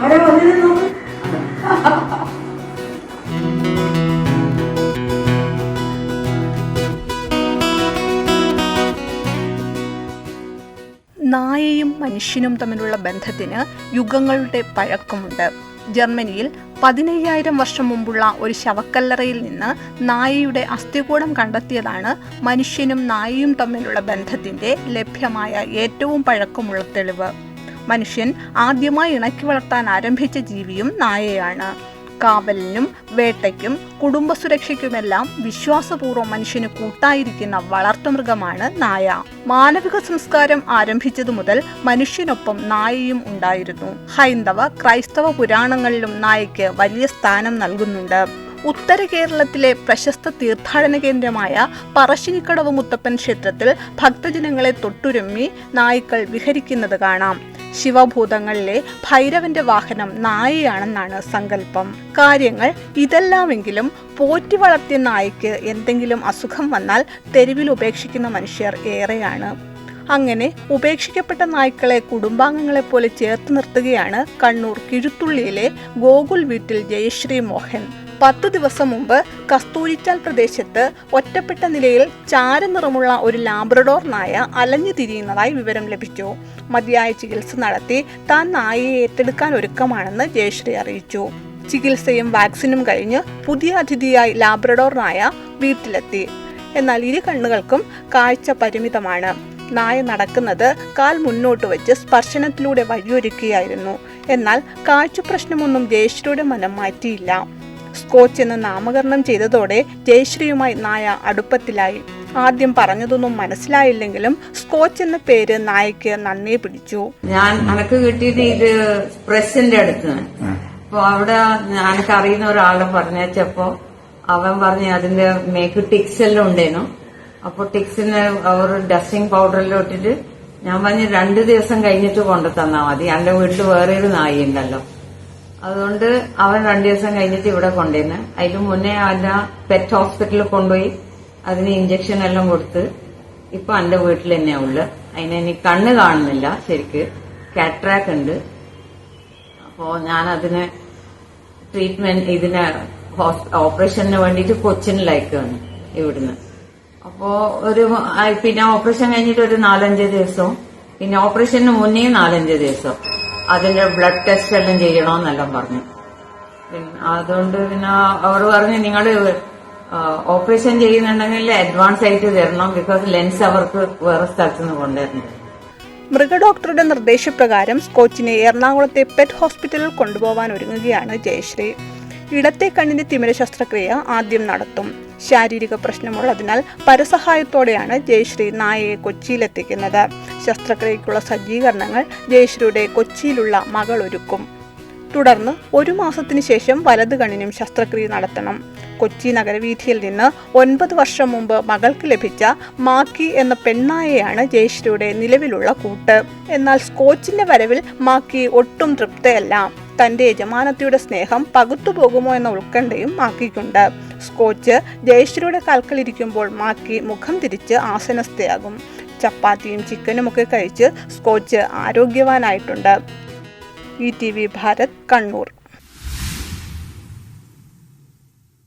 ആരാ വന്നിരുന്നു നായയും മനുഷ്യനും തമ്മിലുള്ള ബന്ധത്തിന് യുഗങ്ങളുടെ പഴക്കമുണ്ട്. ജർമ്മനിയിൽ പതിനയ്യായിരം വർഷം മുമ്പുള്ള ഒരു ശവക്കല്ലറയിൽ നിന്ന് നായയുടെ അസ്ഥികൂടം കണ്ടെത്തിയതാണ് മനുഷ്യനും നായയും തമ്മിലുള്ള ബന്ധത്തിന്റെ ലഭ്യമായ ഏറ്റവും പഴക്കമുള്ള തെളിവ്. മനുഷ്യൻ ആദ്യമായി ഇണക്കി വളർത്താൻ ആരംഭിച്ച ജീവിയും നായയാണ്. കാവലിനും വേട്ടയ്ക്കും കുടുംബ സുരക്ഷയ്ക്കുമെല്ലാം വിശ്വാസപൂർവം മനുഷ്യന് കൂട്ടായിരിക്കുന്ന വളർത്തുമൃഗമാണ് നായ. മാനവിക സംസ്കാരം ആരംഭിച്ചതു മുതൽ മനുഷ്യനൊപ്പം നായയും ഉണ്ടായിരുന്നു. ഹൈന്ദവ ക്രൈസ്തവ പുരാണങ്ങളിലും നായയ്ക്ക് വലിയ സ്ഥാനം നൽകുന്നുണ്ട്. ഉത്തര കേരളത്തിലെ പ്രശസ്ത തീർത്ഥാടന കേന്ദ്രമായ പറശ്ശിനിക്കടവ് മുത്തപ്പൻ ക്ഷേത്രത്തിൽ ഭക്തജനങ്ങളെ തൊട്ടുരുമ്മി നായ്ക്കൾ വിഹരിക്കുന്നത് കാണാം. ശിവഭൂതങ്ങളിലെ ഭൈരവന്റെ വാഹനം നായയാണെന്നാണ് സങ്കല്പം. കാര്യങ്ങൾ ഇതെല്ലാമെങ്കിലും പോറ്റി വളർത്തിയ നായ്ക്ക് എന്തെങ്കിലും അസുഖം വന്നാൽ തെരുവിൽ ഉപേക്ഷിക്കുന്ന മനുഷ്യർ ഏറെയാണ്. അങ്ങനെ ഉപേക്ഷിക്കപ്പെട്ട നായ്ക്കളെ കുടുംബാംഗങ്ങളെ പോലെ ചേർത്ത് നിർത്തുകയാണ് കണ്ണൂർ കിഴുത്തുള്ളിയിലെ ഗോകുൽ വീട്ടിൽ ജയശ്രീ മോഹൻ. പത്ത് ദിവസം മുമ്പ് കസ്തൂരിച്ചാൽ പ്രദേശത്ത് ഒറ്റപ്പെട്ട നിലയിൽ ചാരനിറമുള്ള ഒരു ലാബ്രഡോർ നായ അലഞ്ഞു തിരിയുന്നതായി വിവരം ലഭിച്ചു. മതിയായ ചികിത്സ നടത്തി താൻ നായയെ ഏറ്റെടുക്കാൻ ഒരുക്കമാണെന്ന് ജയശ്രീ അറിയിച്ചു. ചികിത്സയും വാക്സിനും കഴിഞ്ഞ് പുതിയ അതിഥിയായി ലാബ്രഡോർ നായ വീട്ടിലെത്തി. എന്നാൽ ഇരു കണ്ണുകൾക്കും കാഴ്ച പരിമിതമാണ്. നായ നടക്കുന്നത് കാൽ മുന്നോട്ട് വെച്ച് സ്പർശനത്തിലൂടെ വഴിയൊരുക്കുകയായിരുന്നു എന്നാൽ കാഴ്ച പ്രശ്നമൊന്നും ജയശ്രീയുടെ മനം മാറ്റിയില്ല. സ്കോച്ച് എന്ന് നാമകരണം ചെയ്തതോടെ ജയശ്രീയുമായി നായ അടുപ്പത്തിലായി. ആദ്യം പറഞ്ഞതൊന്നും മനസ്സിലായില്ലെങ്കിലും സ്കോച്ച് എന്ന പേര് നായക്ക് നന്നേ പിടിച്ചു. ഞാൻ എനക്ക് കിട്ടിയത് ഇത് പ്രസിന്റെ അടുത്ത്. അപ്പൊ അവിടെ എനക്ക് അറിയുന്ന ഒരാളെ പറഞ്ഞപ്പോ അവൻ പറഞ്ഞ് അതിന്റെ മേക്ക് ടിക്സ് എല്ലാം ഉണ്ടേനു. അപ്പൊ ടിക്സിന് അവർ ഡസ്റ്റിംഗ് പൗഡറിലും ഇട്ടിട്ട് ഞാൻ പറഞ്ഞ് രണ്ടു ദിവസം കഴിഞ്ഞിട്ട് കൊണ്ടു തന്നാ മതി. എന്റെ വീട്ടിൽ വേറെ ഒരു നായി ഉണ്ടല്ലോ അതുകൊണ്ട് അവൻ രണ്ടു ദിവസം കഴിഞ്ഞിട്ട് ഇവിടെ കൊണ്ടുവന്ന് അതിന് മുന്നേ അവന്റെ പെറ്റ് ഹോസ്പിറ്റലിൽ കൊണ്ടുപോയി അതിന് ഇഞ്ചക്ഷൻ എല്ലാം കൊടുത്ത് ഇപ്പൊ എന്റെ വീട്ടിൽ തന്നെയാ ഉള്ളു. അതിന് ഇനി കണ്ണ് കാണുന്നില്ല ശരിക്ക്. കാട്രാക്ക് ഉണ്ട്. അപ്പോ ഞാൻ അതിന് ട്രീറ്റ്മെന്റ് ഇതിന് ഓപ്പറേഷന് വേണ്ടിയിട്ട് കൊച്ചിനിലേക്കാണ് ഇവിടുന്ന്. അപ്പോ ഒരു പിന്നെ ഓപ്പറേഷൻ കഴിഞ്ഞിട്ട് ഒരു നാലഞ്ച് ദിവസവും പിന്നെ ഓപ്പറേഷന് മുന്നേ നാലഞ്ച് ദിവസം. അതിന്റെ ബ്ലഡ് ടെസ്റ്റ് എല്ലാം ചെയ്യണമെന്നെല്ലാം പറഞ്ഞു. അതുകൊണ്ട് പിന്നെ അവർ പറഞ്ഞു നിങ്ങൾ ഓപ്പറേഷൻ ചെയ്യുന്നുണ്ടെങ്കിൽ അഡ്വാൻസ് ആയിട്ട് തരണം ബിക്കോസ് ലെൻസ് അവർക്ക് വേറെ സ്ഥലത്ത് നിന്ന് കൊണ്ടുവരുന്നുണ്ട് മൃഗഡോക്ടറുടെ നിർദ്ദേശപ്രകാരം സ്കോച്ചിനെ എറണാകുളത്തെ പെറ്റ് ഹോസ്പിറ്റലിൽ കൊണ്ടുപോകാൻ ഒരുങ്ങുകയാണ് ജയശ്രീ. ഇടത്തെ കണ്ണിന്റെ തിമിര ശസ്ത്രക്രിയ ആദ്യം നടത്തും. ശാരീരിക പ്രശ്നമുള്ളതിനാൽ പരസഹായത്തോടെയാണ് ജയശ്രീ നായയെ കൊച്ചിയിലെത്തിക്കുന്നത്. ശസ്ത്രക്രിയയ്ക്കുള്ള സജ്ജീകരണങ്ങൾ ജയശ്രീയുടെ കൊച്ചിയിലുള്ള മകൾ ഒരുക്കും. തുടർന്ന് ഒരു മാസത്തിനു ശേഷം വലത് കണ്ണിനും ശസ്ത്രക്രിയ നടത്തണം. കൊച്ചി നഗരവീഥിയിൽ നിന്ന് ഒൻപത് വർഷം മുമ്പ് മകൾക്ക് ലഭിച്ച മാക്കി എന്ന പെണ്ണായയാണ് ജയശ്രീയുടെ നിലവിലുള്ള കൂട്ട്. എന്നാൽ സ്കോച്ചിന്റെ വരവിൽ മാക്കി ഒട്ടും തൃപ്തയല്ല. തന്റെ യജമാനത്തിയുടെ സ്നേഹം പകുത്തുപോകുമോ എന്ന ഉത്കണ്ഠയും മാക്കിക്കുണ്ട്. സ്കോച്ച് ജയശ്രീയുടെ കൽക്കളിരിക്കുമ്പോൾ മാക്കി മുഖം തിരിച്ച് ആസനസ്ഥയാകും. ചപ്പാത്തിയും ചിക്കനും ഒക്കെ കഴിച്ച് scotch ആരോഗ്യവാനായിട്ടുണ്ട്. E T V Bharat Kannur.